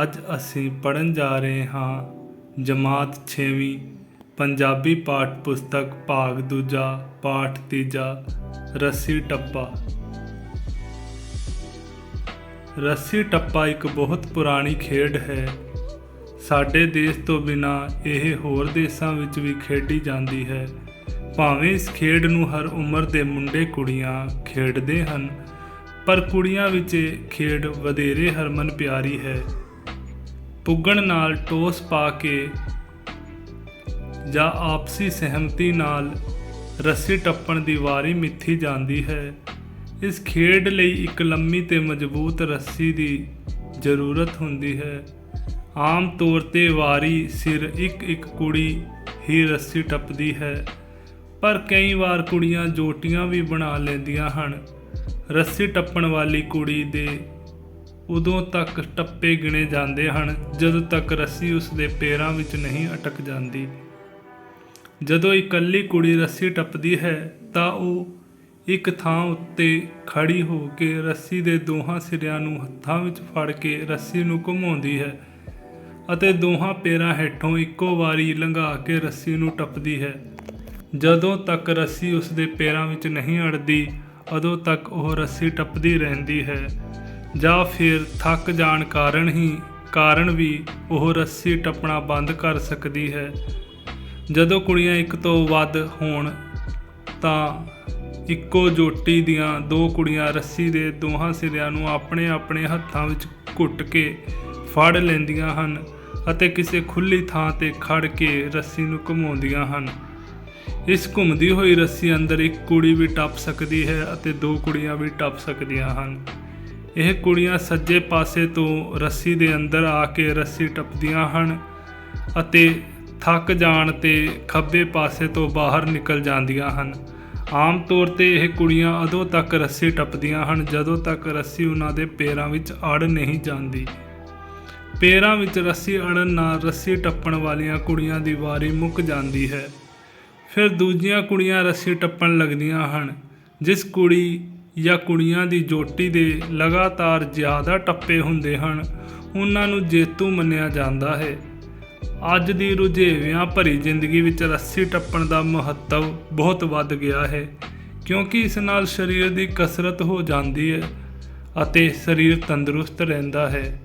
ਅੱਜ ਅਸੀਂ ਪੜਨ ਜਾ ਰਹੇ ਹਾਂ ਜਮਾਤ 6ਵੀਂ ਪੰਜਾਬੀ ਪਾਠ ਪੁਸਤਕ ਭਾਗ ਦੂਜਾ, ਪਾਠ ਤੀਜਾ, ਰੱਸੀ ਟੱਪਾ। ਰੱਸੀ ਟੱਪਾ ਇੱਕ ਬਹੁਤ ਪੁਰਾਣੀ ਖੇਡ ਹੈ। ਸਾਡੇ ਦੇਸ਼ ਤੋਂ ਬਿਨਾ ਇਹ ਹੋਰ ਦੇਸ਼ਾਂ ਵਿੱਚ ਵੀ ਖੇਡੀ ਜਾਂਦੀ ਹੈ। ਭਾਵੇਂ ਇਸ ਖੇਡ ਨੂੰ ਹਰ ਉਮਰ ਦੇ ਮੁੰਡੇ ਕੁੜੀਆਂ ਖੇਡਦੇ ਹਨ, ਪਰ ਕੁੜੀਆਂ ਵਿੱਚ ਇਹ ਖੇਡ ਵਧੇਰੇ ਹਰਮਨ ਪਿਆਰੀ ਹੈ। ਪੁੱਗਣ ਨਾਲ ਟੋਸ ਪਾ ਕੇ ਜਾਂ ਆਪਸੀ ਸਹਿਮਤੀ ਨਾਲ ਰੱਸੀ ਟੱਪਣ ਦੀ ਵਾਰੀ ਮਿੱਥੀ ਜਾਂਦੀ ਹੈ। ਇਸ ਖੇਡ ਲਈ ਇੱਕ ਲੰਮੀ ਤੇ ਮਜ਼ਬੂਤ ਰੱਸੀ ਦੀ ਜ਼ਰੂਰਤ ਹੁੰਦੀ ਹੈ। ਆਮ ਤੌਰ ਤੇ ਵਾਰੀ ਸਿਰ ਇੱਕ ਇੱਕ ਕੁੜੀ ਹੀ ਰੱਸੀ ਟੱਪਦੀ ਹੈ, ਪਰ ਕਈ ਵਾਰ ਕੁੜੀਆਂ ਜੋਟੀਆਂ ਵੀ ਬਣਾ ਲੈਂਦੀਆਂ ਹਨ। ਰੱਸੀ ਟੱਪਣ ਵਾਲੀ ਕੁੜੀ ਦੇ ਉਦੋਂ ਤੱਕ ਟੱਪੇ ਗਿਣੇ ਜਾਂਦੇ ਹਨ, ਜਦੋਂ ਤੱਕ ਰੱਸੀ ਉਸ ਦੇ ਪੈਰਾਂ ਵਿੱਚ ਨਹੀਂ ਅਟਕ ਜਾਂਦੀ। ਜਦੋਂ ਇਕੱਲੀ ਕੁੜੀ ਰੱਸੀ ਟੱਪਦੀ ਹੈ, ਤਾਂ ਉਹ ਇੱਕ ਥਾਂ ਉੱਤੇ ਖੜੀ ਹੋ ਕੇ ਰੱਸੀ ਦੇ ਦੋਹਾਂ ਸਿਰਿਆਂ ਨੂੰ ਹੱਥਾਂ ਵਿੱਚ ਫੜ ਕੇ ਰੱਸੀ ਨੂੰ ਘੁਮਾਉਂਦੀ ਹੈ ਅਤੇ ਦੋਹਾਂ ਪੇਰਾਂ ਹੇਠੋਂ ਇੱਕੋ ਵਾਰੀ ਲੰਘਾ ਕੇ ਰੱਸੀ ਨੂੰ ਟੱਪਦੀ ਹੈ। ਜਦੋਂ ਤੱਕ ਰੱਸੀ ਉਸ ਦੇ ਪੈਰਾਂ ਵਿੱਚ ਨਹੀਂ ਅੜਦੀ, ਉਦੋਂ ਤੱਕ ਉਹ ਰੱਸੀ ਟੱਪਦੀ ਰਹਿੰਦੀ ਹੈ। ਜਾਂ ਫਿਰ ਥੱਕ ਜਾਣ ਕਾਰਨ ਹੀ ਕਾਰਨ ਵੀ ਉਹ ਰੱਸੀ ਟੱਪਣਾ ਬੰਦ ਕਰ ਸਕਦੀ ਹੈ। ਜਦੋਂ ਕੁੜੀਆਂ ਇੱਕ ਤੋਂ ਵੱਧ ਹੋਣ, ਤਾਂ ਇੱਕੋ ਜੋਟੀ ਦੀਆਂ ਦੋ ਕੁੜੀਆਂ ਰੱਸੀ ਦੇ ਦੋਹਾਂ ਸਿਰਿਆਂ ਨੂੰ ਆਪਣੇ ਆਪਣੇ ਹੱਥਾਂ ਵਿੱਚ ਘੁੱਟ ਕੇ ਫੜ ਲੈਂਦੀਆਂ ਹਨ ਅਤੇ ਕਿਸੇ ਖੁੱਲੀ ਥਾਂ ਤੇ ਖੜ ਕੇ ਰੱਸੀ ਨੂੰ ਘੁਮਾਉਂਦੀਆਂ ਹਨ। ਇਸ ਘੁੰਮਦੀ ਹੋਈ ਰੱਸੀ ਅੰਦਰ ਇੱਕ ਕੁੜੀ ਵੀ ਟੱਪ ਸਕਦੀ ਹੈ ਅਤੇ ਦੋ ਕੁੜੀਆਂ ਵੀ ਟੱਪ ਸਕਦੀਆਂ ਹਨ। ਇਹ ਕੁੜੀਆਂ ਸੱਜੇ ਪਾਸੇ ਤੋਂ ਰੱਸੀ ਦੇ ਅੰਦਰ ਆ ਕੇ ਰੱਸੀ ਟੱਪਦੀਆਂ ਹਨ ਅਤੇ ਥੱਕ ਜਾਣ ਤੇ ਖੱਬੇ ਪਾਸੇ ਤੋਂ ਬਾਹਰ ਨਿਕਲ ਜਾਂਦੀਆਂ ਹਨ। ਆਮ ਤੌਰ ਤੇ ਇਹ ਕੁੜੀਆਂ ਉਦੋਂ ਤੱਕ ਰੱਸੀ ਟੱਪਦੀਆਂ ਹਨ ਜਦੋਂ ਤੱਕ ਰੱਸੀ ਉਹਨਾਂ ਦੇ ਪੇਰਾਂ ਵਿੱਚ ਅੜ ਨਹੀਂ ਜਾਂਦੀ। ਪੇਰਾਂ ਵਿੱਚ ਰੱਸੀ ਅੜਨ ਨਾਲ ਰੱਸੀ ਟੱਪਣ ਵਾਲੀਆਂ ਕੁੜੀਆਂ ਦੀ ਵਾਰੀ ਮੁੱਕ ਜਾਂਦੀ ਹੈ। ਫਿਰ ਦੂਜੀਆਂ ਕੁੜੀਆਂ ਰੱਸੀ ਟੱਪਣ ਲੱਗਦੀਆਂ ਹਨ, ਜਿਸ ਕੁੜੀ ਜਾਂ ਕੁੜੀਆਂ ਦੀ ਜੋਟੀ ਦੇ ਲਗਾਤਾਰ ਜ਼ਿਆਦਾ ਟੱਪੇ ਹੁੰਦੇ ਹਨ, ਉਹਨਾਂ ਨੂੰ ਜੇਤੂ ਮੰਨਿਆ ਜਾਂਦਾ ਹੈ। ਅੱਜ ਦੀ ਰੁਝੇਵਿਆਂ ਭਰੀ ਜ਼ਿੰਦਗੀ ਵਿੱਚ ਰੱਸੀ ਟੱਪਣ ਦਾ ਮਹੱਤਵ ਬਹੁਤ ਵੱਧ ਗਿਆ ਹੈ, ਕਿਉਂਕਿ ਇਸ ਨਾਲ ਸਰੀਰ ਦੀ ਕਸਰਤ ਹੋ ਜਾਂਦੀ ਹੈ ਅਤੇ ਸਰੀਰ ਤੰਦਰੁਸਤ ਰਹਿੰਦਾ ਹੈ।